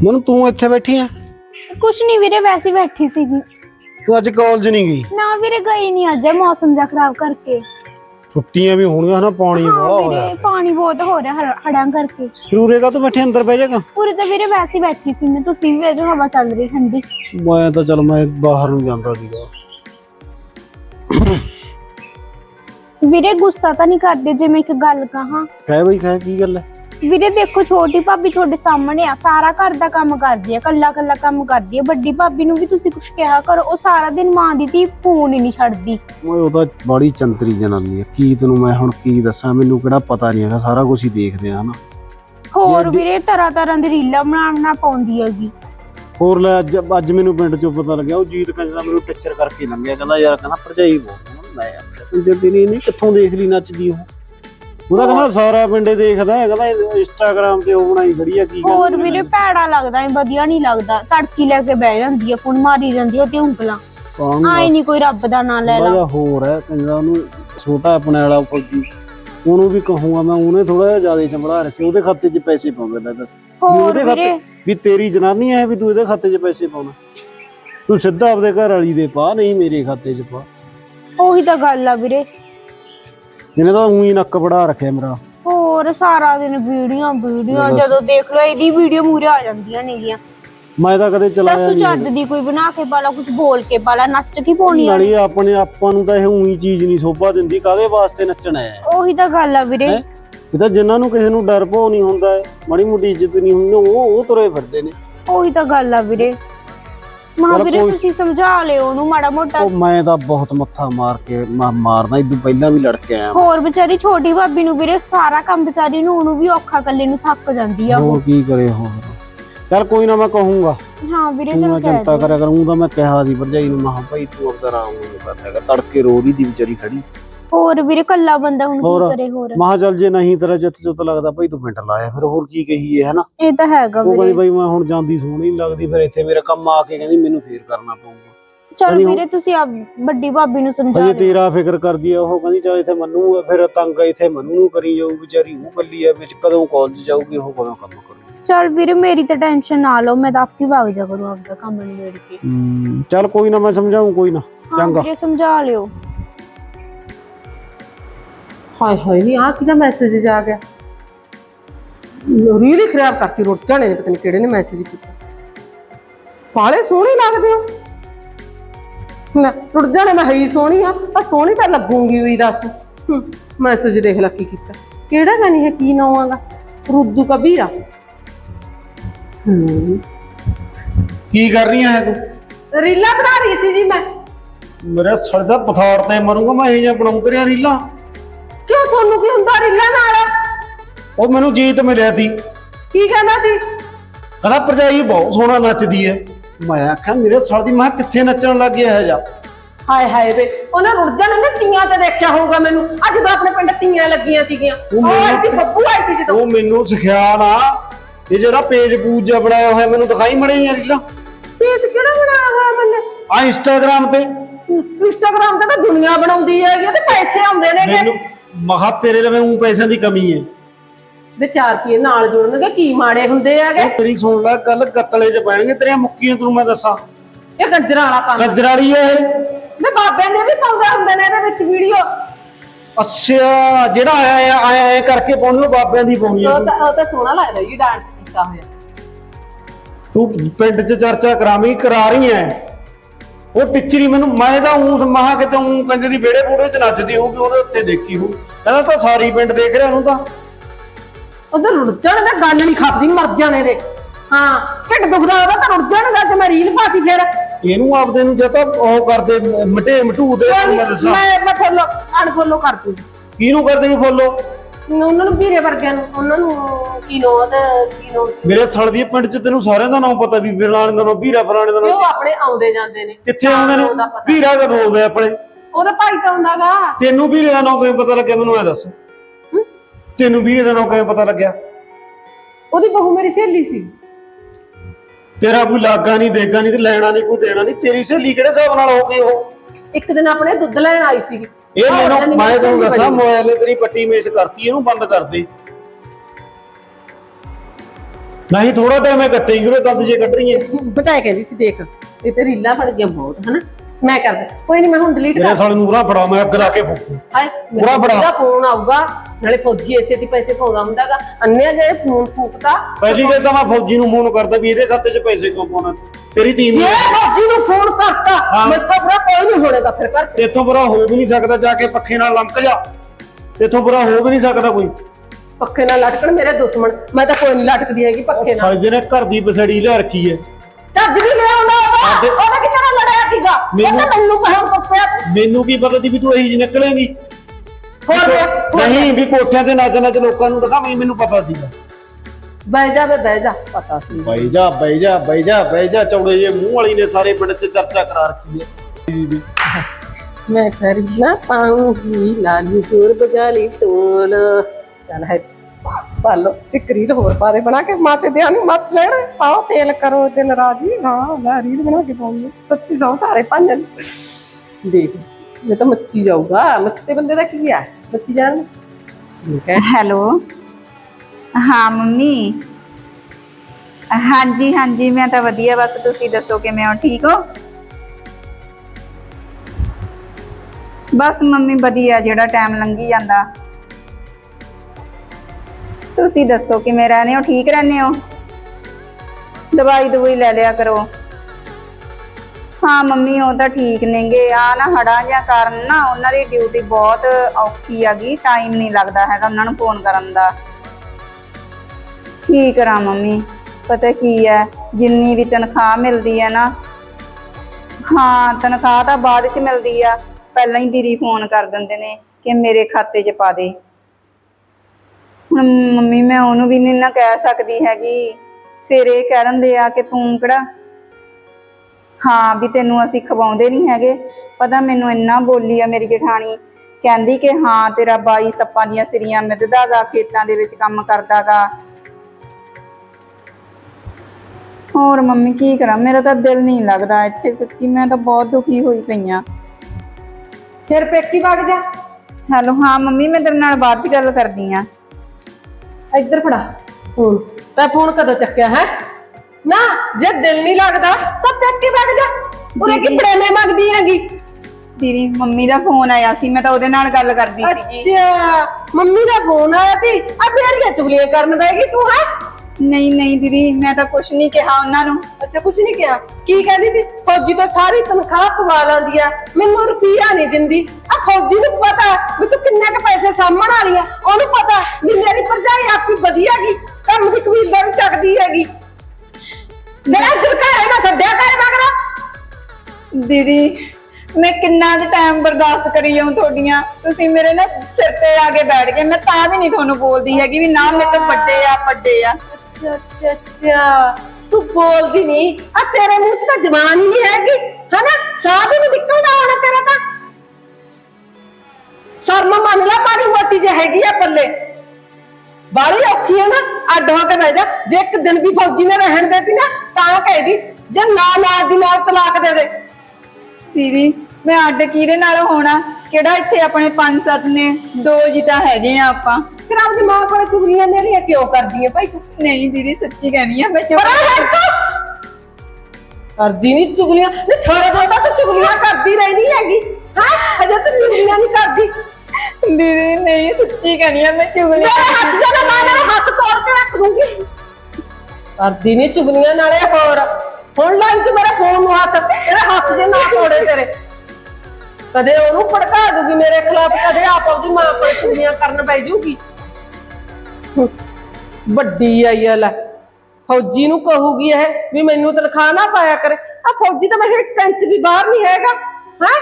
ਮਨ ਤੂੰ ਇੱਥੇ ਬੈਠੀ ਆ ਕੁਛ ਨਹੀਂ ਵੀਰੇ ਵੈਸੇ ਹੀ ਬੈਠੀ ਸੀਗੀ ਤੂੰ ਅੱਜ ਕਾਲਜ ਨਹੀਂ ਗਈ ਨਾ ਵੀਰੇ ਗਈ ਨਹੀਂ ਅੱਜ ਮੌਸਮ ਜਿਹਾ ਖਰਾਬ ਕਰਕੇ ਛੁੱਟੀਆਂ ਵੀ ਹੋਣਗੀਆਂ ਹਨਾ ਪਾਣੀ ਬੜਾ ਹਾਂ ਹੋਇਆ ਵੀਰੇ ਪਾਣੀ ਬਹੁਤ ਹੋ ਰਿਹਾ ਹੜ- ਹੜਾਂ ਕਰਕੇ ਫਿਰੂਰੇ ਕਾ ਤੂੰ ਬੈਠੇ ਅੰਦਰ ਬਹਿ ਜਾਗਾ ਪੂਰੇ ਤਾਂ ਵੀਰੇ ਵੈਸੇ ਹੀ ਬੈਠੀ ਸੀ ਮੈਂ ਤੁਸੀਂ ਵੀ ਵੇਜੋ ਹਵਾ ਚੱਲ ਰਹੀ ਠੰਡੀ ਮੈਂ ਤਾਂ ਚੱਲ ਮੈਂ ਬਾਹਰ ਨੂੰ ਜਾਂਦਾ ਸੀਗਾ ਵੀਰੇ ਗੁੱਸਾ ਤਾਂ ਨਹੀਂ ਕਰਦੇ ਜੇ ਮੈਂ ਇੱਕ ਗੱਲ ਕਹਾਂ। ਕਹਿ ਬਈ ਕਹਿ ਕੀ ਗੱਲ ਹੈ? ਵੀਰੇ ਦੇਖੋ ਛੋਟੀ ਭਾਬੀ ਤੁਹਾਡੇ ਸਾਹਮਣੇ ਆ ਸਾਰਾ ਘਰ ਦਾ ਕੰਮ ਕਰਦੀ ਆ ਕੱਲਾ ਕੱਲਾ ਕੰਮ ਕਰਦੀ ਆ ਵੱਡੀ ਭਾਬੀ ਨੂੰ ਵੀ ਤੁਸੀਂ ਕੁਝ ਕਿਹਾ ਕਰੋ ਉਹ ਸਾਰਾ ਦਿਨ ਮਾਂ ਦੀ ਧੀ ਫੋਨ ਹੀ ਨਹੀਂ ਛੱਡਦੀ। ਓਏ ਉਹ ਤਾਂ ਬੜੀ ਚੰਤਰੀ ਜਨਾਨੀ ਹੈ ਕੀ ਤੈਨੂੰ ਮੈਂ ਹੁਣ ਕੀ ਦੱਸਾਂ ਮੈਨੂੰ ਕਿਹੜਾ ਪਤਾ ਨਹੀਂ ਹੈਗਾ ਸਾਰਾ ਕੁਝ ਹੀ ਦੇਖਦੇ ਆ ਹਨਾ? ਹੋਰ ਵੀਰੇ ਤਰ੍ਹਾਂ ਤਰ੍ਹਾਂ ਦੀ ਰੀਲਾਂ ਬਣਾਉਣਾ ਪਾਉਂਦੀ ਹੈਗੀ। ਹੋਰ ਲੈ ਅੱਜ ਅੱਜ ਮੈਨੂੰ ਪਿੰਡ ਚੋਂ ਪਤਾ ਲੱਗਿਆ ਉਹ ਜੀਤ ਕੰਜਦਾ ਮੈਨੂੰ ਟੱਚਰ ਕਰਕੇ ਲੰਘਿਆ ਕਹਿੰਦਾ ਯਾਰ ਕਹਿੰਦਾ ਭਰਜਾਈ ਬਹੁਤ ਮੈਂ ਆਖਿਆ ਕੰਜਰ ਦੀ ਨਹੀਂ ਕਿੱਥੋਂ ਦੇਖ ਲਈ ਨੱਚਦੀ ਉਹ। ਉਹਦਾ ਕਹਿੰਦਾ ਸਾਰਾ ਪਿੰਡੇ ਦੇਖਦਾ ਹੈ ਕਹਿੰਦਾ ਇੰਸਟਾਗ੍ਰਾਮ ਤੇ ਉਹ ਬਣਾਈ ਖੜੀ ਆ ਕੀ ਗੱਲ ਹੋਰ ਵੀਰੇ ਭੈੜਾ ਲੱਗਦਾ ਐ ਵਧੀਆ ਨਹੀਂ ਲੱਗਦਾ। ਤੜਕੀ ਲੈ ਕੇ ਬਹਿ ਜਾਂਦੀ ਆ ਫੋਨ ਮਾਰੀ ਜਾਂਦੀ ਉਹ ਤੇ ਉਂਗਲਾਂ। ਆਈ ਨਹੀਂ ਕੋਈ ਰੱਬ ਦਾ ਨਾਂ ਲੈ ਲਾ। ਹੋਰ ਹੈ ਕੰਜਰਾ ਉਹਨੂੰ ਛੋਟਾ ਆਪਣੇ ਵਾਲਾ ਫੌਜੀ ਉਹਨੂੰ ਵੀ ਕਹੂੰਗਾ ਮੈਂ ਉਹਨੇ ਥੋੜਾ ਜਿਹਾ ਜ਼ਿਆਦਾ ਚੰਬੜਾ ਰੱਖਿਆ ਉਹਦੇ ਖਾਤੇ 'ਚ ਪੈਸੇ ਪਾਉਂਦਾ ਲੈ ਦੱਸ। ਉਹਦੇ ਖਾਤੇ- ਵੀ ਤੇਰੀ ਜਨਾਨੀ ਹੈ ਵੀ ਤੂੰ ਇਹਦੇ ਖਾਤੇ 'ਚ ਪੈਸੇ ਪਾਉਣਾ। ਤੂੰ ਸਿੱਧਾ ਆਪਦੇ ਘਰ ਵਾਲੀ ਦੇ ਪਾ ਨਹੀਂ ਮੇਰੇ ਖਾਤੇ 'ਚ ਪਾ। ਉਹੀ ਤਾਂ ਗੱਲ ਆ ਵੀਰੇ। ਇਹਨੇ ਤਾਂ ਉਹੀ ਨੱਕ ਬੜਾ ਰੱਖਿਆ ਮੇਰਾ। ਹੋਰ ਸਾਰਾ ਦਿਨ ਵੀਡੀਓ ਵੀਡੀਓ। ਜਦੋਂ ਦੇਖ ਲਓ ਇਹਦੀ ਵੀਡੀਓ ਮੂਰੇ ਆ ਜਾਂਦੀਆਂ ਨੇਗੀਆਂ। ਮੈਂ ਤਾਂ ਕਦੇ ਤਾਂ ਚਲਾਇਆ ਤੂੰ ਨਹੀਂ ਚੱਜ ਦੀ ਕੋਈ ਬਣਾ ਕੇ ਪਾਲਾ ਕੁਝ ਬੋਲ ਕੇ ਪਾਲਾ ਨੱਚ ਕੀ ਪਾਉਣੀ ਆ? ਨਾਲੀ ਆਪਣੇ ਆਪਾਂ ਨੂੰ ਤਾਂ ਇਹ ਉਹੀ ਚੀਜ਼ ਨਹੀਂ ਸੋਭਾ ਦਿੰਦੀ ਕਾਦੇ ਵਾਸਤੇ ਨੱਚਣਾ ਹੈ? ਉਹੀ ਤਾਂ ਗੱਲ ਆ ਵੀਰੇ। ਹੈਂ? ਇਹ ਤਾਂ ਜਿਨ੍ਹਾਂ ਨੂੰ ਕਿਸੇ ਨੂੰ ਡਰ ਭੋ ਨਹੀਂ ਹੁੰਦਾ ਹੈ, ਮਾੜੀ ਮੋਟੀ ਇੱਜ਼ਤ ਨਹੀਂ ਹੁੰਦੀ ਉਹ ਉਹ ਤੁਰੇ ਫਿਰਦੇ ਨੇ। ਉਹੀ ਤਾਂ ਗੱਲ ਆ ਵੀਰੇ। ਮਾਂ ਚਲੋ ਵੀਰੇ ਕੋਈ- ਤੁਸੀਂ ਸਮਝਾ ਲਿਓ ਉਹਨੂੰ ਮਾੜਾ ਮੋਟਾ। ਉਹ ਮੈਂ ਤਾਂ ਬਹੁਤ ਮੱਥਾ ਮਾਰ ਕੇ ਮਾ- ਮਾਰਦਾ ਇਦੋਂ ਪਹਿਲਾਂ ਵੀ ਲੜ ਕੇ ਆਇਆ ਹੋਰ ਵਿਚਾਰੀ ਛੋਟੀ ਭਾਬੀ ਨੂੰ ਵੀਰੇ ਸਾਰਾ ਕੰਮ ਵਿਚਾਰੀ ਨੂੰ ਉਹਨੂੰ ਵੀ ਔਖਾ ਕੱਲੇ ਨੂੰ ਥੱਕ ਜਾਂਦੀ ਆ ਉਹ। ਹੋਰ ਕੀ ਕਰੇ ਹੋਰ। ਚੱਲ ਕੋਈ ਨਾ ਮੈਂ ਕਹੂੰਗਾ। ਹਾਂ ਵੀਰੇ ਤੂੰ ਚਲੋ ਮੈਂ ਕਹਿ ਚਿੰਤਾ ਦਿਓ। ਕਰਿਆ ਕਰੂੰ ਤਾਂ ਮੈਂ ਕਿਹਾ ਦੀ ਭਰਜਾਈ ਨੂੰ ਮਹਾ ਭਾਈ ਤੂੰ ਆਪਦਾ ਆਰਾਮ ਨੂੰ ਕਰ ਹੈਗਾ ਤੜਕੇ ਰੋ ਦੀ ਦੀ ਵਿਚਾਰੀ ਖੜੀ। ਹੋਰ ਵੀਰੇ ਕੱਲਾ ਬੰਦਾ ਹੁਣ ਹੋਰ। ਕੀ ਕਰੇ ਹੋਰ? ਮਹਾ ਚੱਲ ਜੇ ਨਹੀਂ ਤੇਰਾ ਜਿੱਤ ਚੁੱਤ ਲੱਗਦਾ ਭਾਈ ਤੂੰ ਪਿੰਡ ਲਾਇਆ ਫਿਰ ਹੋਰ ਕੀ ਕਹੀਏ ਹਨਾ ਇਹ ਤਾਂ ਹੈਗਾ ਉਹ ਕਹਿੰਦੀ ਵੀਰੇ। ਭਾਈ ਮੈਂ ਹੁਣ ਜਾਂਦੀ ਸੋਹਣੀ ਨੀ ਲੱਗਦੀ ਫਿਰ ਇੱਥੇ ਮੇਰਾ ਕੰਮ ਆ ਕੇ ਕਹਿੰਦੀ ਮੈਨੂੰ ਫੇਰ ਕਰਨਾ ਪਊਗਾ। ਚਲ ਕਹਿੰਦੀ ਵੀਰੇ ਤੁਸੀਂ ਆ ਵੱਡੀ ਭਾਬੀ ਨੂੰ ਸਮਝਾ ਅਜੇ ਦਿਓ ਤੇਰਾ ਫਿਕਰ ਕਰਦੀ ਆ ਉਹ ਕਹਿੰਦੀ ਚੱਲ ਇੱਥੇ ਮੰਨੂ ਆ, ਫਿਰ ਤੰਗ ਇੱਥੇ ਮੰਨੂ ਨੂੰ ਕਰੀ ਜਾਊ ਵਿਚਾਰੀ ਉਹ ਕੱਲੀ ਆ ਵਿੱਚ ਕਦੋਂ ਕਾਲਜ ਜਾਊਗੀ ਉਹ ਕਦੋਂ ਕੰਮ ਕਰੂਗੀ। ਚਲ ਵੀਰੇ ਮੇਰੀ ਤਾਂ ਟੈਨਸ਼ਨ ਨਾ ਲਓ ਮੈਂ ਤਾਂ ਆਪੀ ਭਾਗ ਜਾ ਕਰੂੰ ਆਪਦਾ ਕੰਮ ਨਿਬੇੜ ਕੇ। ਹੂੰ ਚੱਲ ਕੋਈ ਨਾ ਮੈਂ ਸਮਝਾਉਂ ਕੋਈ ਨਾ ਹਾਂ ਚੰਗਾ। ਵੀਰੇ ਸਮਝਾ ਲਿਓ। ਹਾਏ ਹਾਏ ਨਹੀਂ ਆ ਕਿਹਦਾ ਮੈਸੇਜ ਜਾ ਗਿਆ? ਰੀਲ ਖਰਾਬ ਕਰਤੀ ਰੋਟੀਆਂ ਨੇ ਪਤਾ ਨਹੀਂ ਕਿਹੜੇ ਨੇ ਮੈਸੇਜ ਕੀਤਾ। ਪਾਲੇ ਸੋਹਣੇ ਲੱਗਦੇ ਹੋ। ਲੈ ਟੁੱਟ ਜਾਣੇ ਮੈਂ ਹੀ ਸੋਹਣੀ ਆ ਆ ਸੋਹਣੀ ਤਾਂ ਲੱਗੂਗੀ ਵੀ ਦੱਸ। ਮੈਸੇਜ ਦੇਖ ਲੈ ਕੀ ਕੀਤਾ। ਕਿਹੜਾ ਗਾਣੀ ਹੈ ਕੀ ਨਾਮ ਆਗਾ ਰੁੱਦੂ ਕਬੀਰਾ। ਹੂੰ। ਕੀ ਕਰ ਰਹੀ ਹੈ ਤੂੰ? ਰੀਲਾ ਬਣਾ ਰਹੀ ਸੀ ਜੀ ਮੈਂ। ਮੇਰੇ ਸੜ ਦਾ ਪਥਾੜ ਤੇ ਮਰੂੰਗਾ ਮੈਂ ਇਹ ਜਿਹਾ ਬਣਾਉਂ ਤੇਰੀਆਂ ਰੀਲਾਂ। ਕਿਉਂ ਤੁਹਾਨੂੰ ਕੀ ਹੁੰਦਾ ਰੀਲਾ ਨਾਲ? ਉਹ ਮੈਨੂੰ ਜੀਤ ਮਿਲਿਆ ਸੀ। ਕੀ ਕਹਿੰਦਾ ਸੀ? ਕਹਿੰਦਾ ਭਰਜਾਈ ਬਹੁਤ ਸੋਹਣਾ ਨੱਚਦੀ ਹੈ ਮੈਂ ਆਖਿਆ ਮੇਰੇ ਸੜ ਦੀ ਮੈਂ ਕਿੱਥੇ ਨੱਚਣ ਲੱਗ ਗਿਆ ਹੈ ਜਾ? ਹਾਏ ਹਾਏ ਵੇ ਉਹਨਾਂ ਰੁੜ ਜਾਣੇ ਨੇ ਤੀਆਂ ਤੇ ਦੇਖਿਆ ਹੋਊਗਾ ਮੈਨੂੰ। ਅੱਜ ਜਦੋਂ ਆਪਣੇ ਪਿੰਡ ਤੀਆਂ ਲੱਗੀਆਂ ਸੀਗੀਆਂ। ਉਹ ਆਈ ਸੀ ਬੱਬੂ ਆਈ ਸੀ ਜਦੋਂ। ਉਹ ਮੈਨੂੰ ਸਿਖਿਆ ਨਾ। ਇਹ ਜਿਹੜਾ ਪੇਜ ਪੂਜ ਜਿਹਾ ਬਣਾਇਆ ਹੋਇਆ ਮੈਨੂੰ ਦਿਖਾਈ ਮੜੇ ਯਾਰ ਰੀਲਾਂ। ਪੇਜ ਕਿਹੜਾ ਬਣਾਇਆ ਹੋਇਆ ਮੈਨੇ? ਆ ਇੰਸਟਾਗ੍ਰਾਮ ਤੇ। ਇੰਸਟਾਗ੍ਰਾਮ ਤੇ ਤਾਂ ਦੁਨੀਆ ਬਣਾਉਂਦੀ ਹੈਗੀ ਤੇ ਪੈਸੇ ਆਉਂਦੇ ਨੇਗੇ। ਮੈਨੂੰ ਮਹਾ ਤੇਰੇ ਲਵੇ ਉਹ ਪੈਸਿਆਂ ਦੀ ਕਮੀ ਹੈ 4 ਰੁਪਏ ਨਾਲ ਜੁੜਨਗੇ ਕੀ ਮਾੜੇ ਹੁੰਦੇ ਉਹ ਤੇਰੀ ਸੁਣ ਲੈ ਗੱਲ ਗੱਤਲੇ 'ਚ ਪੈਣਗੇ ਤੇਰੀਆਂ ਮੁੱਕੀਆਂ ਤੈਨੂੰ ਮੈਂ ਦੱਸਾਂ। ਇਹ ਗੰਜਰਾਂ ਵਾਲਾ ਕੰਮ। ਗੱਜਰ ਵਾਲੀ ਹੈ ਇਹ। ਮੈਂ ਬਾਬੇ ਨੇ ਵੀ ਪਾਉਂਦੇ ਹੁੰਦੇ ਨੇ ਇਹਦੇ ਵਿੱਚ ਵੀਡੀਓ। ਅੱਛਾ ਜਿਹੜਾ ਆਇਆ ਆਇਆ ਆਇਆ ਕਰਕੇ ਪਾਉਣੀ ਉਹ ਬਾਬਿਆਂ ਦੀ ਪਾਉਣੀ ਆ ਉਹ ਤਾਂ। ਉਹ ਤਾਂ ਸੋਹਣਾ ਲੱਗਦਾ ਜੀ ਡਾਂਸ ਕੀਤਾ ਹੋਇਆ। ਤੂੰ ਪਿੰਡ 'ਚ ਚਰਚਾ ਕਰਾਵੀਂ ਕਰਾ ਰਹੀ ਐ। ਉਹ ਟਿੱਚਰੀ ਮੈਨੂੰ ਮੈਂ ਤਾਂ ਉਂ ਮਹਾ ਕਿਤੇ ਉਂ ਕੰਜੇ ਦੀ ਵਿਹੜੇ ਬੂੜੇ 'ਚ ਨੱਚਦੀ ਹੋਊਗੀ ਉਹਦੇ ਉੱਤੇ ਦੇਖੀ ਹੋਊ। ਕਹਿੰਦਾ ਤਾਂ ਸਾਰੀ ਪਿੰਡ ਦੇਖ ਰਿਹਾ ਉਹਨੂੰ ਤਾਂ। ਉਧਰ ਰੁੜ ਜਾਣ ਦਾ ਗੱਲ ਨਹੀਂ ਖਾਪਦੀ ਮਰ ਜਾਣੇ ਦੇ ਹਾਂ ਢਿੱਡ ਦੁਖਦਾ ਉਹਦਾ ਤਾਂ ਰੁੜ ਜਾਣ ਦਾ ਤੇ ਮੈਂ ਰੀਲ ਪਾਤੀ ਫਿਰ। ਇਹਨੂੰ ਆਪਦੇ ਨੂੰ ਜੇ ਤਾਂ ਉਹ ਕਰਦੇ ਮਟੇ ਮਟੂ ਦੇ ਮੈਂ ਮੈਂ ਫੋਲੋ ਅਨਫੋਲੋ ਕਰ ਦੂੰ ਕਿਹਨੂੰ ਕਰਦੇ ਵੀ ਫੋਲੋ ਉਹਨਾਂ ਨੂੰ ਵੀਰੇ ਵਰਗਿਆਂ ਨੂੰ ਉਹਨਾਂ ਨੂੰ ਕੀ ਨੋ ਤੇ ਕੀ ਨੋ ਮੇਰੇ ਸੜ ਦੀ ਪਿੰਡ 'ਚ ਤੈਨੂੰ ਸਾਰਿਆਂ ਦਾ ਨਾਮ ਪਤਾ ਵੀ ਫਲਾਣੇ ਦਾ ਨਾਮ ਵੀਰਾ ਫਲਾਣੇ ਦਾ ਉਹ ਨਾਮ ਆਪਣੇ ਆਉਂਦੇ ਜਾਂਦੇ ਨੇ। ਕਿੱਥੇ ਆਉਂਦੇ ਨੇ? ਉਹਦਾ ਪਤਾ। ਵੀਰਾ ਕਦੋਂ ਆਉਂਦੇ ਆਪਣੇ? ਉਹਦਾ ਭਾਈ ਤਾਂ ਹੁੰਦਾਗਾ ਤੈਨੂੰ ਵੀਰੇ ਦਾ ਨਾਮ ਕਿਵੇਂ ਪਤਾ ਲੱਗਿਆ? ਮੈਨੂੰ ਇਹ ਦੱਸ। ਤੈਨੂੰ ਵੀਰੇ ਦਾ ਨਾਮ ਕਿਵੇਂ ਪਤਾ ਲੱਗਿਆ? ਉਹਦੀ ਬਹੂ ਮੇਰੀ ਸਹੇਲੀ ਸੀ। ਤੇਰਾ ਕੋਈ ਲਾਗਾ ਨਹੀਂ ਦੇਗਾ ਨਹੀਂ ਤੇ ਲੈਣਾ ਨਹੀਂ ਕੋਈ ਦੇਣਾ ਨਹੀਂ। ਤੇਰੀ ਸਹੇਲੀ ਕਿਹੜੇ ਹਿਸਾਬ ਨਾਲ ਹੋ ਗਈ ਉਹ? ਇੱਕ ਦਿਨ ਆਪਣੇ ਦੁੱਧ ਲੈਣ ਆਈ ਸੀਗੀ। ਇਹ ਮੈਨੂੰ ਮੈਂ ਤੈਨੂੰ ਦੱਸਾਂ ਮੋਬਾਈਲ ਨੇ ਤੇਰੀ ਪੱਟੀ ਮੇਸ ਕਰਤੀ ਇਹਨੂੰ ਬੰਦ ਕਰ ਦੇ। ਨਹੀਂ ਥੋੜਾ ਟਾਈਮ ਮੈਂ ਕੱਟੇਗੀ ਵੀਰੇ ਦੰਦ ਜੇ ਕੱਢ ਰਹੀ ਹੈ। ਬਤਾਇਆ ਕਹਿੰਦੀ ਸੀ ਦੇਖ ਇਹ ਤੇ ਰੀਲਾਂ ਬਣ ਗਈਆਂ ਬਹੁਤ ਹਨਾ? ਮੈਂ ਕਰ ਦੇ ਕੋਈ ਨਹੀਂ ਮੈਂ ਹੁਣ ਡਿਲੀਟ ਮੇਰੇ ਕਰ ਸਾਲੇ ਨੂੰ ਉਰਾ ਫੜਾ ਮੈਂ ਅੱਗ ਲਾ ਕੇ ਫੂਕੂ ਹਾਏ ਪੂਰਾ ਬੜਾ। ਮੇਰਾ ਫੋਨ ਆਊਗਾ। ਨਾਲੇ ਫੌਜੀ ਐਸੇ ਦੀ ਪੈਸੇ ਪਾਉਂਦਾ ਹੁੰਦਾਗਾ। ਅੰਨੇ ਜੇ ਫੋਨ ਫੂਕਦਾ ਪਹਿਲੀ ਗੱਲ ਤਾਂ ਮੈਂ ਫੌਜੀ ਨੂੰ ਫੋਨ ਕਰਦਾ ਵੀ ਇਹਦੇ ਖਾਤੇ 'ਚ ਪੈਸੇ ਕਿਉਂ ਪਾਉਣਾ? ਤੇਰੀ ਟੀਮ ਜੇ ਫੌਜੀ ਨੂੰ ਫੋਨ ਕਰਤਾ ਹਾਂ। ਮੇਰੇ ਤੋਂ ਬੁਰਾ ਕੋਈ ਨਹੀਂ ਹੋਣੇਗਾ ਫਿਰ ਘਰ 'ਚ। ਇੱਥੋਂ ਬੁਰਾ ਹੋ ਵੀ ਨਹੀਂ ਸਕਦਾ ਜਾ ਕੇ ਪੱਖੇ ਨਾਲ ਲੰਕ ਜਾ। ਇੱਥੋਂ ਬੁਰਾ ਹੋ ਵੀ ਨਹੀਂ ਸਕਦਾ ਕੋਈ। ਪੱਖੇ ਨਾਲ ਲਟਕਣ ਮੇਰੇ ਦੁਸ਼ਮਣ। ਮੈਂ ਤਾਂ ਕੋਈ ਨਹੀਂ ਲਟਕਦੀ ਹੈਗੀ ਪੱਖੇ ਨਾਲ। ਸਾਲੇ ਦੇ ਨੇ ਘਰ ਦੀ ਬਸੜੀ ਲੈ ਰੱਖੀ ਹੈ ਚੱਜ ਵੀ ਲੈ ਆਉਂਦਾ ਉਹਦਾ। ਉਹਦਾ ਸੀਗਾ। ਉਹ ਮੈਨੂੰ- ਤਾਂ ਮੈਨੂੰ ਪਹਿਣ ਪੱਪਿਆ ਮੈਨੂੰ ਕੀ ਪਤਾ ਸੀ ਵੀ ਤੂੰ ਇਹੀ ਜਿਹੀ ਨਿਕਲੇਂਗੀ? ਹੋਰ ਹੋਰ। ਨਹੀਂ ਵੀ ਕੋਠਿਆਂ ਤੇ ਨੱਚ ਨੱਚ ਲੋਕਾਂ ਨੂੰ ਦਿਖਾਵੇਂ ਮੈਨੂੰ ਪਤਾ ਸੀਗਾ। ਬਹਿ ਜਾ ਬਹਿ ਜਾ ਪਤਾ ਸੀ। ਬਈ ਜਾ ਬਈ ਜਾ ਬਈ ਜਾ ਬਈ ਜਾ ਚੌੜੇ ਜੇ ਮੂੰਹ ਵਾਲੀ ਨੇ ਸਾਰੇ ਪਿੰਡ 'ਚ ਚਰਚਾ ਕਰਾ ਰੱਖੀ ਹੈ। ਮੈਂ ਖਰੀਦਣਾ ਪਾਉਂਗੀ ਲਾਲੀ ਜੋਰ ਬਜਾ ਲਈ ਢੋਲ। ਚੱਲ ਹੈ ਪਾਲੋ ਇੱਕ ਰੀਲ ਹੋਰ ਬਾਰੇ ਬਣਾ ਕੇ ਮੱਚਦਿਆਂ ਨੂੰ ਮੱਚ ਲੈਣ। ਪਾਓ ਤੇਲ ਕਰੋ ਦਿਨ ਰਾਜੀ ਹਾਂ। ਮੈਂ ਰੀਲ ਬਣਾ ਕੇ ਪਾਉਂਗੀ ਸੱਚੀ ਸੌ ਸਾਰੇ ਪੰਜ ਦੇਖ, ਇਹ ਤਾਂ ਮੱਚੀ ਜਾਊਗਾ। ਮੱਚਦੇ ਬੰਦੇ ਦਾ ਕੀ ਹੈ ਮੱਚੀ ਜਾਣ। ਠੀਕ ਹੈ। ਹੈਲੋ। ਹਾਂ, ਮੰਮੀ। ਹਾਂਜੀ ਹਾਂਜੀ, ਮੈਂ ਤਾਂ ਵਧੀਆ। ਬਸ ਤੁਸੀਂ ਦੱਸੋ ਕਿਵੇਂ ਹੋ? ਠੀਕ ਹੋ? ਬਸ ਮੰਮੀ ਵਧੀਆ। ਜਿਹੜਾ ਟਾਈਮ ਲੰਘੀ ਜਾਂਦਾ। ਤੁਸੀਂ ਦੱਸੋ ਕਿਵੇਂ ਰਹਿੰਦੇ ਹੋ, ਠੀਕ ਰਹਿੰਦੇ ਹੋ? ਦਵਾਈ ਦਵਾਈ ਲੈ ਲਿਆ ਕਰੋ। ਹਾਂ ਮੰਮੀ, ਉਹ ਤਾਂ ਠੀਕ ਨੇਗੇ। ਆ ਨਾ ਹੜਾਂ ਜਾਂ ਕਾਰਨ ਨਾ ਉਹਨਾਂ ਦੀ ਡਿਊਟੀ ਬਹੁਤ ਔਖੀ ਹੈਗੀ ਟਾਈਮ ਨਹੀਂ ਲੱਗਦਾ ਹੈਗਾ ਉਹਨਾਂ ਨੂੰ ਫੋਨ ਕਰਨ ਦਾ। ਕੀ ਕਰਾਂ ਮੰਮੀ? ਪਤਾ ਕੀ ਹੈ, ਜਿੰਨੀ ਵੀ ਤਨਖਾਹ ਮਿਲਦੀ ਹੈ ਨਾ, ਹਾਂ ਤਨਖਾਹ ਤਾਂ ਬਾਅਦ ਚ ਮਿਲਦੀ ਆ। ਪਹਿਲਾਂ ਹੀ ਦੀਦੀ ਫੋਨ ਕਰ ਦਿੰਦੇ ਨੇ ਕਿ ਮੇਰੇ ਖਾਤੇ 'ਚ ਪਾ ਦੇ। ਹੁਣ ਮੰਮੀ ਮੈਂ ਉਹਨੂੰ ਵੀ ਨਹੀਂ ਨਾ ਕਹਿ ਸਕਦੀ ਹੈਗੀ। ਫਿਰ ਇਹ ਕਹਿ ਦਿੰਦੇ ਆ ਕਿ ਤੂੰ ਕਿਹੜਾ? ਹਾਂ ਵੀ ਤੈਨੂੰ ਅਸੀਂ ਖਵਾਉਂਦੇ ਨਹੀਂ ਹੈਗੇ। ਪਤਾ ਮੈਨੂੰ ਇੰਨਾ ਬੋਲੀ ਆ ਮੇਰੀ ਜਠਾਣੀ। ਕਹਿੰਦੀ ਕਿ ਹਾਂ ਤੇਰਾ ਬਾਈ ਸੱਪਾਂ ਦੀਆਂ ਸਿਰੀਆਂ ਮਿੱਧਦਾਗਾ ਖੇਤਾਂ ਦੇ ਵਿੱਚ ਕੰਮ ਕਰਦਾਗਾ ਹੋਰ ਮੰਮੀ ਕੀ ਕਰਾਂ? ਮੇਰਾ ਤਾਂ ਦਿਲ ਨਹੀਂ ਲੱਗਦਾ ਇੱਥੇ ਸੱਚੀ ਮੈਂ ਤਾਂ ਬਹੁਤ ਦੁਖੀ ਹੋਈ ਪਈ ਆ। ਫਿਰ ਪੇਕੀ ਵਗ ਜਾ। ਹੈਲੋ ਹਾਂ ਮੰਮੀ ਮੈਂ ਤੇਰੇ ਨਾਲ ਬਾਅਦ ਚ ਗੱਲ ਕਰਦੀ ਆ। ਇੱਧਰ ਫੜਾ। ਫੋਨ। ਤਾਂ ਫੋਨ ਕਦੋਂ ਚੱਕਿਆ ਹੈ? ਨਾ ਜੇ ਦਿਲ ਨਹੀਂ ਲੱਗਦਾ ਤਾਂ ਪੇਕੀ ਵਗ ਜਾ। ਉਹਨੇ ਕੀ ਪ੍ਰੇਮੇ ਮੰਗਦੀ ਹੈਗੀ। ਦੀਦੀ ਮੰਮੀ ਦਾ ਫੋਨ ਆਇਆ ਸੀ ਮੈਂ ਤਾਂ ਉਹਦੇ ਨਾਲ ਗੱਲ ਕਰਦੀ ਸੀਗੀ। ਅੱਛਾ ਮੰਮੀ ਦਾ ਫੋਨ ਆਇਆ ਸੀ। ਆ ਫੇਰ ਚੁਗਲੀਆਂ ਕਰਨ ਬੈਗੀ ਤੂੰ ਹੈ? ਨਹੀਂ ਨਹੀਂ ਦੀਦੀ ਮੈਂ ਤਾਂ ਕੁਝ ਨਹੀਂ ਕਿਹਾ ਉਹਨਾਂ ਨੂੰ। ਅੱਛਾ ਕੁਛ ਨਹੀਂ ਕਿਹਾ। ਕੀ ਕਹਿੰਦੀ ਸੀ? ਫੌਜੀ ਤਾਂ ਸਾਰੀ ਤਨਖਾਹ ਪਵਾ ਲੈਂਦੀ ਆ। ਮੈਨੂੰ ਰੁਪਈਆ ਨਹੀਂ ਦਿੰਦੀ। ਫੌਜੀ ਨੂੰ ਪਤਾ ਵੀ ਤੂੰ ਕਿੰਨੇ ਕ ਪੈਸੇ ਸਾਂਭਣ ਵਾਲੀ ਆ ਉਹਨੂੰ ਪਤਾ ਵੀ ਮੇਰੀ ਭਰਜਾਈ ਆਪੀ ਵਧੀਆ ਗਈ ਕੰਮ ਦੀ ਕਬੀਲਦਾਰੀ ਚੱਕਦੀ ਹੈਗੀ। ਮੇਰਾ ਜਰਕਾਰੇ ਨਾ ਸੱਦਿਆ ਕਰ ਮਗਰ। ਦੀਦੀ ਮੈਂ ਕਿੰਨਾ ਕੁ ਟਾਈਮ ਬਰਦਾਸ਼ਤ ਕਰੀ ਜਾਉਂ ਤੁਹਾਡੀਆਂ। ਤੁਸੀਂ ਮੇਰੇ ਨਾ ਸਿਰ ਤੇ ਆ ਕੇ ਬੈਠ ਗਏ ਮੈਂ ਤਾਂ ਵੀ ਨਹੀਂ ਤੁਹਾਨੂੰ ਬੋਲਦੀ ਹੈਗੀ ਵੀ ਨਾ ਮੇਰੇ ਤੋਂ ਵੱਡੇ ਆ ਵੱਡੇ ਆ। ਅੱਛਾ ਅੱਛਾ ਅੱਛਾ। ਤੂੰ ਬੋਲਦੀ ਨਹੀਂ। ਆ ਤੇਰੇ ਮੂੰਹ 'ਚ ਤਾਂ ਜ਼ਬਾਨ ਹੀ ਨਹੀਂ ਹੈਗੀ। ਹਨਾ? ਸਾਹ ਵੀ ਨਹੀਂ ਨਿਕਲਦਾ ਹੋਣਾ ਤੇਰਾ ਤਾਂ। ਸ਼ਰਮ ਮੰਨ ਲੈ ਮਾੜੀ ਮੋਟੀ ਜੇ ਹੈਗੀ ਆ ਪੱਲੇ। ਬਾਲੀ ਔਖੀ ਹੈ ਨਾ ਅੱਡ ਹੋ ਕੇ ਬਹਿ ਜਾ। ਜੇ ਇੱਕ ਦਿਨ ਵੀ ਫੌਜੀ ਨੇ ਰਹਿਣ ਦੇਤੀ ਨਾ ਤਾਂ ਕਹੇਗੀ ਜੇ ਨਾ ਨਾਲ ਦੀ ਨਾਲ ਤਲਾਕ ਦੇ ਦੇ। ਦੀਦੀ ਮੈਂ ਅੱਡ ਕਿਹਦੇ ਨਾਲ ਹੋਣਾ? ਕਿਹੜਾ ਇੱਥੇ ਆਪਣੇ ਪੰਜ ਸੱਤ ਨੇ? ਦੋ ਜੀ ਤਾਂ ਹੈਗੇ ਆ ਆਪਾਂ। ਫਿਰ ਆਪਣੀ ਮਾਂ ਕੋਲ ਚੁਗਲੀਆਂ ਮੇਰੀਆਂ ਕਿਉਂ ਕਰਦੀ ਹੈ ਭਾਈ ਤੂੰ? ਨਹੀਂ ਦੀਦੀ ਸੱਚੀ ਕਹਿਣੀ ਆ ਮੈਂ ਚੁੱਪ ਪਰਾਂ ਹਟ ਤੂੰ। ਕਰਦੀ ਨਹੀਂ ਚੁਗਲੀਆਂ। ਨਹੀਂ ਛੋੜੇ ਛੋੜਾ ਤਾਂ ਚੁਗਲੀਆਂ ਕਰਦੀ ਰਹਿਣੀ ਹੈਗੀ। ਹਾਂ ਅਜੇ ਤੂੰ ਚੁਗਲੀਆਂ ਨਹੀਂ ਕਰਦੀ ਦੀਦੀ ਨਹੀਂ ਸੱਚੀ ਕਹਿਣੀ ਆ ਮੈਂ ਚੁਗਲੀ ਮੇਰੇ ਹੱਥ ਜਦੋਂ ਮੈਂ ਮੇਰੇ ਹੱਥ ਤੋੜ ਕੇ ਰੱਖ ਦੂੰਗੀ ਕਰਦੀ ਨਹੀਂ ਚੁਗਲੀਆਂ ਨਾਲੇ ਹੋਰ ਹੁਣ ਲਾਈ ਤੂੰ ਮੇਰੇ ਫੋਨ ਨੂੰ ਹੱਥ ਤੇਰੇ ਹੱਥ ਜੇ ਨਾ ਤੋੜੇ ਤੇਰੇ ਕਦੇ ਉਹਨੂੰ ਭੜਕਾ ਦੂਗੀ ਮੇਰੇ ਖਿਲਾਫ ਕਦੇ ਆਪ ਆਪਦੀ ਮਾਂ ਕੋਲ ਚੁਗਲੀਆਂ ਕਰਨ ਪੈ ਜੂਗੀ ਹੂੰ, ਵੱਡੀ ਆਈ ਆ ਲੈ। ਫੌਜੀ ਨੂੰ ਕਹੂਗੀ ਇਹ ਵੀ ਮੈਨੂੰ ਤਨਖਾਹ ਨਾ ਪਾਇਆ ਕਰੇ। ਆ ਫੌਜੀ ਤਾਂ ਮੇਰੇ ਟੈਂਚ ਵੀ ਬਾਹਰ ਨਹੀਂ ਹੈਗਾ। ਹੈ?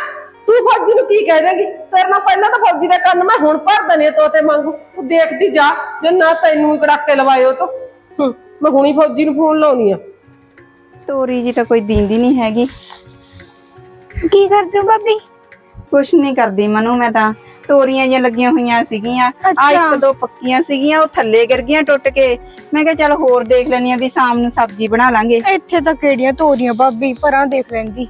ਤੂੰ ਫੌਜੀ ਨੂੰ ਕੀ ਕਹਿ ਦੇਂਗੀ? ਤੇਰੇ ਨਾਲ ਪਹਿਲਾਂ ਤਾਂ ਫੌਜੀ ਦੇ ਕੰਨ ਮੈਂ ਹੁਣ ਭਰ ਦਨੇ ਤੋਤੇ ਮੰਗੂ ਤੂੰ ਦੇਖਦੀ ਜਾ ਜੇ ਨਾ ਤੈਨੂੰ ਕੜਾਕੇ ਲਵਾਇਓ ਤਾਂ। ਮੈਂ ਹੁਣੀ ਫੌਜੀ ਨੂੰ ਫੋਨ ਲਾਉਣੀ ਆ। ਤੋਰੀ ਜੀ ਤਾਂ ਕੋਈ ਦਿੰਦੀ ਨਹੀਂ ਹੈਗੀ। ਕੀ ਕਰਦੇ ਹੋ ਭਾਬੀ? ਕੁਛ ਨਹੀਂ ਕਰਦੀ ਮਨੂ ਮੈਂ ਤਾਂ ਤੋਰੀਆਂ ਜਿਹੀਆਂ ਲੱਗੀਆਂ ਹੋਈਆਂ ਸੀਗੀਆਂ। ਆ। ਇੱਕ ਦੋ ਪੱਕੀਆਂ ਸੀਗੀਆਂ ਉਹ ਥੱਲੇ ਗਿਰ ਗਈਆਂ ਟੁੱਟ ਕੇ। ਮੈਂ ਕਿਹਾ ਚੱਲ ਹੋਰ ਦੇਖ ਲੈਣੀ ਆ ਵੀ ਸ਼ਾਮ ਨੂੰ ਸਬਜ਼ੀ ਬਣਾ ਲਾਂਗੇ। ਇੱਥੇ ਤਾਂ ਕਿਹੜੀਆਂ ਤੋਰੀਆਂ ਭਾਬੀ ਪਰਾਂ ਦੇਖ ਲੈਂਦੀ।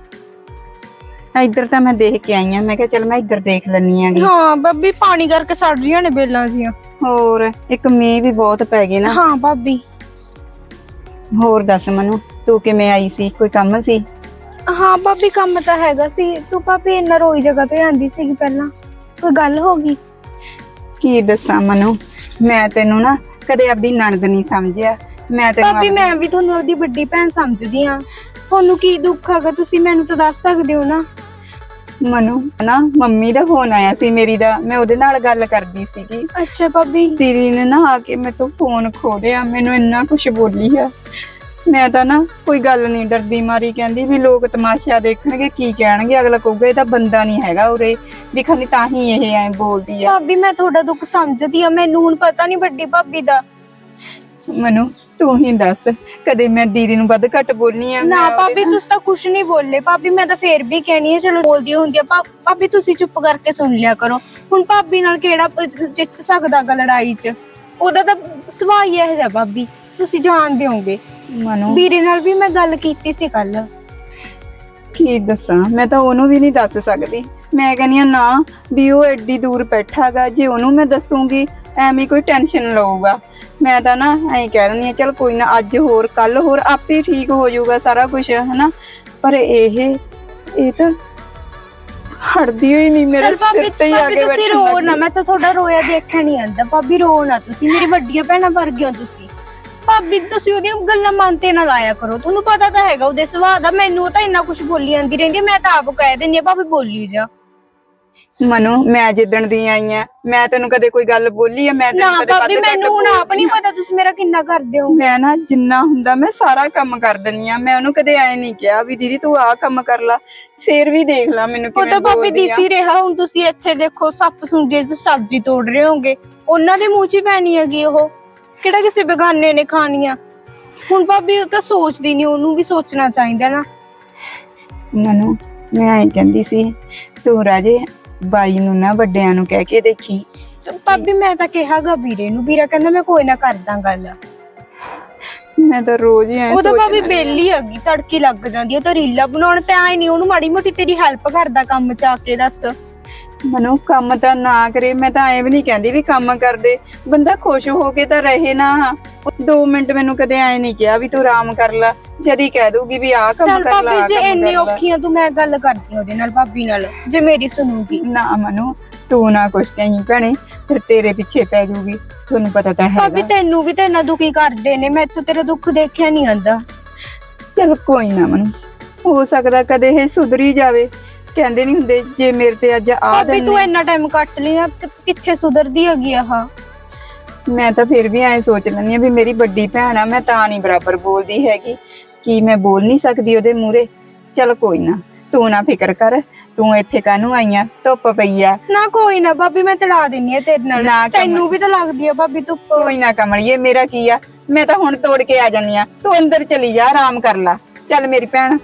ਇੱਧਰ ਤਾਂ ਮੈਂ ਦੇਖ ਕੇ ਆਈ ਆ। ਮੈਂ ਕਿਹਾ ਚਲ ਮੈਂ ਇੱਧਰ ਦੇਖ ਲੈਣੀ ਆਂਗੀ ਹਾਂ ਭਾਬੀ ਪਾਣੀ ਕਰਕੇ ਸੜ ਰਹੀਆਂ ਨੇ ਬੇਲਾਂ ਜੀਆਂ। ਹੋਰ ਇੱਕ ਮੀਂਹ ਵੀ ਬਹੁਤ ਪੈ ਗਏ ਨਾ। ਹਾਂ ਭਾਬੀ। ਹੋਰ ਦੱਸ ਮਨੂੰ ਤੂੰ ਕਿਵੇਂ ਆਈ ਸੀ? ਕੋਈ ਕੰਮ ਸੀ? ਹਾਂ ਭਾਬੀ ਕੰਮ ਤਾਂ ਹੈਗਾ ਸੀ। ਤੂੰ ਭਾਬੀ ਇੰਨਾ ਰੋਈ ਜਗ੍ਹਾ ਤੇ ਆਂਦੀ ਸੀਗੀ ਪਹਿਲਾਂ। ਕੋਈ ਗੱਲ ਹੋ ਗਈ? ਕੀ ਦੱਸਾਂ ਮਨੂੰ ਮੈਂ ਤੈਨੂੰ ਨਾ ਕਦੇ ਆਪਦੀ ਨਣਦ ਨਹੀਂ ਸਮਝਿਆ। ਮੈਂ ਤੈਨੂੰ ਭਾਬੀ ਆਪਦੀ- ਮੈਂ ਵੀ ਤੁਹਾਨੂੰ ਉਹਦੀ ਵੱਡੀ ਭੈਣ ਸਮਝਦੀ ਆ। ਤੁਹਾਨੂੰ ਕੀ ਦੁੱਖ ਹੈਗਾ? ਤੁਸੀਂ ਮੈਨੂੰ ਤਾਂ ਦੱਸ ਸਕਦੇ ਹੋ ਨਾ। ਮਨੂੰ ਨਾ ਮੰਮੀ ਦਾ ਫੋਨ ਆਇਆ ਸੀ ਮੇਰੀ ਦਾ ਮੈਂ ਉਹਦੇ ਨਾਲ ਗੱਲ ਕਰਦੀ ਸੀਗੀ। ਅੱਛਾ ਭਾਬੀ। ਦੀਦੀ ਨੇ ਨਾ ਆ ਕੇ ਮੇਰੇ ਤੋਂ ਫੋਨ ਖੋ ਲਿਆ ਮੈਨੂੰ ਇੰਨਾ ਕੁਝ ਬੋਲੀ ਆ। ਮੈਂ ਤਾਂ ਨਾ ਕੋਈ ਗੱਲ ਨਹੀਂ ਡਰਦੀ ਮਾਰੀ ਕਹਿੰਦੀ ਵੀ ਲੋਕ ਤਮਾਸ਼ਾ ਦੇਖਣਗੇ ਕੀ ਕਹਿਣਗੇ ਅਗਲਾ ਕਹੂਗਾ ਇਹ ਤਾਂ ਬੰਦਾ ਨਹੀਂ ਹੈਗਾ ਉਰੇ। ਵੀ ਖਾਲੀ ਤਾਂ ਹੀ ਇਹ ਐ ਬੋਲਦੀ ਆ। ਭਾਬੀ ਮੈਂ ਤੁਹਾਡਾ ਦੁੱਖ ਸਮਝਦੀ ਆ ਮੈਨੂੰ ਹੁਣ ਪਤਾ ਨਹੀਂ ਵੱਡੀ ਭਾਬੀ ਦਾ। ਮਨੂੰ ਤੂੰ ਹੀ ਦੱਸ ਕਦੇ ਮੈਂ ਦੀਦੀ ਨੂੰ ਵੱਧ ਘੱਟ ਬੋਲਨੀ ਆ? ਨਾ ਭਾਬੀ ਤੁਸੀਂ ਤਾਂ ਕੁਝ ਨਹੀਂ ਬੋਲੇ। ਭਾਬੀ ਮੈਂ ਤਾਂ ਫੇਰ ਵੀ ਕਹਿਣੀ ਆ ਚਲੋ ਬੋਲਦੀ ਹੁੰਦੀ ਆ। ਭਾ- ਭਾਬੀ ਤੁਸੀਂ ਚੁੱਪ ਕਰਕੇ ਸੁਣ ਲਿਆ ਕਰੋ। ਹੁਣ ਭਾਬੀ ਨਾਲ ਕਿਹੜਾ ਪ- ਜਿੱਤ ਸਕਦਾ ਗਾ ਲੜਾਈ 'ਚ? ਉਹਦਾ ਤਾਂ ਸੁਭਾਅ ਹੀ ਇਹੋ ਜਿਹਾ ਭਾਬੀ। ਤੁਸੀਂ ਜਾਣਦੇ ਹੋਗੇ ਮਨੂੰ। ਵੀਰੇ ਨਾਲ ਵੀ ਮੈਂ ਗੱਲ ਕੀਤੀ ਸੀ ਕੱਲ ਕੀ ਦੱਸਾਂ? ਮੈਂ ਤਾਂ ਉਹਨੂੰ ਵੀ ਨਹੀਂ ਦੱਸ ਸਕਦੀ। ਮੈਂ ਕਹਿੰਦੀ ਆ ਨਾ ਵੀ ਉਹ ਐਡੀ ਦੂਰ ਬੈਠਾਗਾ ਜੇ ਉਹਨੂੰ ਮੈਂ ਦੱਸੂਗੀ ਐਵੇਂ ਕੋਈ ਟੈਨਸ਼ਨ ਲਊਗਾ। ਮੈਂ ਤਾਂ ਨਾ ਐਂ ਕਹਿ ਰਹੀ ਆ ਚਲ ਕੋਈ ਨਾ ਅੱਜ ਹੋਰ ਕੱਲ ਹੋਰ ਆਪੇ ਠੀਕ ਹੋ ਜਾਊਗਾ ਸਾਰਾ ਕੁਝ ਹਨਾ? ਪਰ ਇਹ ਇਹ ਤਾਂ ਹਟਦੀ ਹੋਈ ਨਹੀਂ ਮੇਰੇ ਚਲ ਭਾਬੀ ਸਿਰ ਤੇ ਹੀ ਆ ਭਾਬੀ ਕੇ ਤੁਸੀਂ ਰੋ। ਨਾ ਮੈਂ ਤਾਂ ਤੁਹਾਡਾ ਰੋਇਆ ਦੇਖਿਆ ਨਹੀਂ ਆਂਦਾ ਭਾਬੀ ਰੋ ਨਾ ਤੁਸੀਂ ਮੇਰੀ ਵੱਡੀਆਂ ਭੈਣਾਂ ਵਰਗੇ ਹੋ ਤੁਸੀਂ। ਭਾਬੀ ਤੁਸੀਂ ਉਹਦੀਆਂ ਗੱਲਾਂ ਮੰਨਤੇ ਨਾ ਲਾਇਆ ਕਰੋ। ਤੁਹਾਨੂੰ ਪਤਾ ਤਾਂ ਹੈਗਾ ਉਹਦੇ ਸੁਭਾਅ ਦਾ ਮੈਨੂੰ ਉਹ ਤਾਂ ਇੰਨਾ ਕੁਝ ਬੋਲੀ ਜਾਂਦੀ ਰਹਿੰਦੀ ਹੈ, ਮੈਂ ਤਾਂ ਆਪ ਕਹਿ ਦਿੰਦੀ ਆ ਭਾਬੀ ਬੋਲੀ ਜਾ। ਮਨੂ ਮੈਂ ਜਿੱਦਣ ਦੀ ਆਈ ਆ ਮੈਂ ਤੈਨੂੰ ਕਦੇ ਕੋਈ ਗੱਲ ਬੋਲੀ ਆ ਮੈਂ ਨਾ ਤੈਨੂੰ ਕਦੇ ਭਾਬੀ ਵੱਧ ਮੈਨੂੰ ਹੁਣ ਆਪ ਨਹੀਂ। ਪਤਾ ਤੁਸੀਂ ਮੇਰਾ ਕਿੰਨਾ ਕਰਦੇ ਹੋ? ਮੈਂ ਨਾ ਜਿੰਨਾ ਹੁੰਦਾ ਮੈਂ ਸਾਰਾ ਕੰਮ ਕਰ ਦਿੰਨੀ ਆ। ਮੈਂ ਉਹਨੂੰ ਕਦੇ ਐ ਨਹੀਂ ਕਿਹਾ ਵੀ ਦੀਦੀ ਤੂੰ ਆਹ ਕੰਮ ਕਰ ਲੈ ਫੇਰ ਵੀ ਦੇਖ ਲੈ ਮੈਨੂੰ ਉਹ ਕਿਵੇਂ ਤਾਂ ਭਾਬੀ ਬੋਲਦੀ ਆ। ਦਿਸੀ ਰਿਹਾ ਹੁਣ ਤੁਸੀਂ ਇੱਥੇ ਦੇਖੋ ਸੱਪ ਸੁਣਗੇ ਤੁਸੀਂ ਸਬਜ਼ੀ ਤੋੜ ਰਹੇ ਹੋਗੇ। ਉਹਨਾਂ ਦੇ ਮੂੰਹ 'ਚ ਹੀ ਪੈਣੀ ਹੈਗੀ ਉਹ। ਕਿਹੜਾ ਕਿਸੇ ਬੇਗਾਨੇ ਨੇ ਖਾਣੀ ਆ ਹੁਣ ਭਾਬੀ ਉਹ ਤਾਂ ਸੋਚਦੀ ਨਹੀਂ ਉਹਨੂੰ ਵੀ ਸੋਚਣਾ ਚਾਹੀਦਾ ਨਾ। ਮਨੂ ਮੈਂ ਐਂ ਕਹਿੰਦੀ ਸੀ ਤੂੰ ਰਾਜੇ ਬਾਈ ਨੂੰ ਨਾ ਵੱਡਿਆਂ ਨੂੰ ਕਹਿ ਕੇ ਦੇਖੀ। ਭਾਬੀ ਮੈਂ ਤਾਂ ਕਿਹਾਗਾ ਵੀਰੇ ਨੂੰ ਵੀਰਾ ਕਹਿੰਦਾ ਮੈਂ ਕੋਈ ਨਾ ਕਰਦਾ ਗੱਲ। ਮੈਂ ਤਾਂ ਰੋਜ਼ ਹੀ ਐਂ ਉਹ ਤਾਂ ਭਾਬੀ ਸੋਚਦੀ ਬੇਲੀ ਹੈਗੀ ਤੜਕੀ ਲੱਗ ਜਾਂਦੀ ਉਹ ਤਾਂ ਰੀਲਾ ਬਣਾਉਣ ਤੇ ਆਈ ਨਹੀਂ ਉਹਨੂੰ ਮਾੜੀ ਮੋਟੀ ਤੇਰੀ ਹੈਲਪ ਕਰਦਾ ਕੰਮ ਚ ਆ ਕੇ ਦੱਸ। ਮਨੂ ਕੰਮ ਤਾਂ ਨਾ ਕਰੇ ਮੈਂ ਤਾਂ ਐਂ ਵੀ ਨਹੀਂ ਕਹਿੰਦੀ ਵੀ ਕੰਮ ਕਰਦੇ। ਬੰਦਾ ਖੁਸ਼ ਹੋ ਕੇ ਤਾਂ ਰਹੇ ਨਾ। 2 ਮਿੰਟ ਮੈਨੂੰ ਕਦੇ ਐਂ ਨਹੀਂ ਕਿਹਾ ਵੀ ਤੂੰ ਆਰਾਮ ਕਰ ਲੈ ਜਦ ਕਹਿ ਦੂਗੀ ਵੀ ਆਹ ਕੰਮ ਚੱਲ ਕਰ ਲੈ ਭਾਬੀ ਆਹ ਜੇ ਕੰਮ ਇੰਨੀ ਕਰ ਲੈ। ਔਖੀ ਆ ਤੂੰ ਮੈਂ ਗੱਲ ਕਰਦੀ ਉਹਦੇ ਨਾਲ ਭਾਬੀ ਨਾਲ ਜੇ ਮੇਰੀ ਸੁਣੂਗੀ। ਨਾ ਮਨੂ ਤੂੰ ਨਾ ਕੁਛ ਕਹੀਂ ਭੈਣੇ ਫਿਰ ਤੇਰੇ ਪਿੱਛੇ ਪੈ ਜਾਊਗੀ ਤੁਹਾਨੂੰ ਪਤਾ ਤਾਂ ਭਾਬੀ ਹੈਗਾ ਤੈਨੂੰ ਵੀ ਤਾਂ ਇੰਨਾ ਦੁਖੀ ਕਰਦੇ ਨੇ ਮੈਥੋਂ ਤੇਰਾ ਦੁੱਖ ਦੇਖਿਆ ਨਹੀਂ ਆਂਦਾ। ਚਲ ਕੋਈ ਨਾ ਮਨੂ ਹੋ ਸਕਦਾ ਕਦੇ ਇਹ ਸੁਧਰੀ ਜਾਵੇ। ਕਹਿੰਦੇ ਨਹੀਂ ਹੁੰਦੇ ਜੇ ਮੇਰੇ ਤੇ ਅੱਜ ਆ ਭਾਬੀ ਦਿਨ ਤੂੰ ਨੇ ਇੰਨਾ ਟਾਈਮ ਕੱਟ ਲਿਆ ਕਿ- ਕਿੱਥੇ ਸੁਧਰਦੀ ਹੈਗੀ ਆਹ? ਮੈਂ ਤਾਂ ਫਿਰ ਵੀ ਐਂ ਸੋਚ ਲੈਂਦੀ ਆ ਵੀ ਮੇਰੀ ਵੱਡੀ ਭੈਣ ਆ ਮੈਂ ਤਾਂ ਨਹੀਂ ਬਰਾਬਰ ਬੋਲਦੀ ਹੈਗੀ। ਕਿ ਮੈਂ ਬੋਲ ਨਹੀਂ ਸਕਦੀ ਉਹਦੇ ਮੂਹਰੇ? ਚਲ ਕੋਈ ਨਾ ਤੂੰ ਨਾ ਫਿਕਰ ਕਰ ਤੂੰ ਇੱਥੇ ਕਾਹਨੂੰ ਆਈ ਆ ਧੁੱਪ ਪਈ ਆ। ਨਾ ਕੋਈ ਨਾ ਭਾਬੀ ਮੈਂ ਤੜਾ ਦਿੰਨੀ ਆ ਤੇਰੇ ਨਾਲ। ਨਾ ਕਮਲ। ਤੈਨੂੰ ਵੀ ਤਾਂ ਲੱਗਦੀ ਆ ਭਾਬੀ ਤੂੰ ਕੋਈ ਨਾ ਕਮਲੀਏ ਮੇਰਾ ਕੀ ਆ? ਮੈਂ ਤਾਂ ਹੁਣ ਤੋੜ ਕੇ ਆ ਜਾਨੀ ਆ ਤੂੰ ਅੰਦਰ ਚਲੀ ਜਾ ਆਰਾਮ ਕਰ ਲੈ। ਚੱਲ ਮੇਰੀ ਭੈਣ।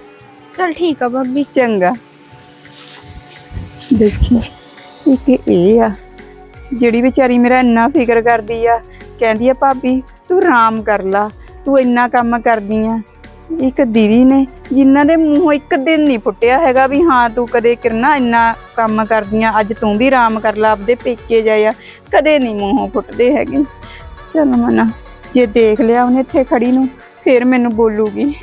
ਚਲ ਠੀਕ ਆ ਭਾਬੀ। ਚੰਗਾ। ਦੇਖੀ ਇੱਕ ਇਹ ਆ। ਜਿਹੜੀ ਵਿਚਾਰੀ ਮੇਰਾ ਇੰਨਾ ਫਿਕਰ ਕਰਦੀ ਆ, ਕਹਿੰਦੀ ਆ, ਭਾਬੀ, ਤੂੰ ਆਰਾਮ ਕਰ ਲਾ, ਤੂੰ ਇੰਨਾ ਕੰਮ ਕਰਦੀ ਆ। ਇੱਕ ਦੀਦੀ ਨੇ ਜਿਨ੍ਹਾਂ ਦੇ ਮੂੰਹੋਂ ਇੱਕ ਦਿਨ ਨਹੀਂ ਫੁੱਟਿਆ ਹੈਗਾ ਵੀ ਹਾਂ, ਤੂੰ ਕਦੇ ਕਿਰਨਾ ਇੰਨਾ ਕੰਮ ਕਰਦੀ ਆ ਅੱਜ ਤੂੰ ਵੀ ਆਰਾਮ ਕਰ ਲਾ, ਆਪਦੇ ਪੇਕੇ ਜਾਇਆ, ਕਦੇ ਨਹੀਂ ਮੂੰਹੋਂ ਫੁੱਟਦੇ ਹੈਗੇ। ਚੱਲ ਮਨਾ, ਜੇ ਦੇਖ ਲਿਆ ਉਹਨੇ ਇੱਥੇ ਖੜੀ ਨੂੰ, ਫਿਰ ਮੈਨੂੰ ਬੋਲੂਗੀ।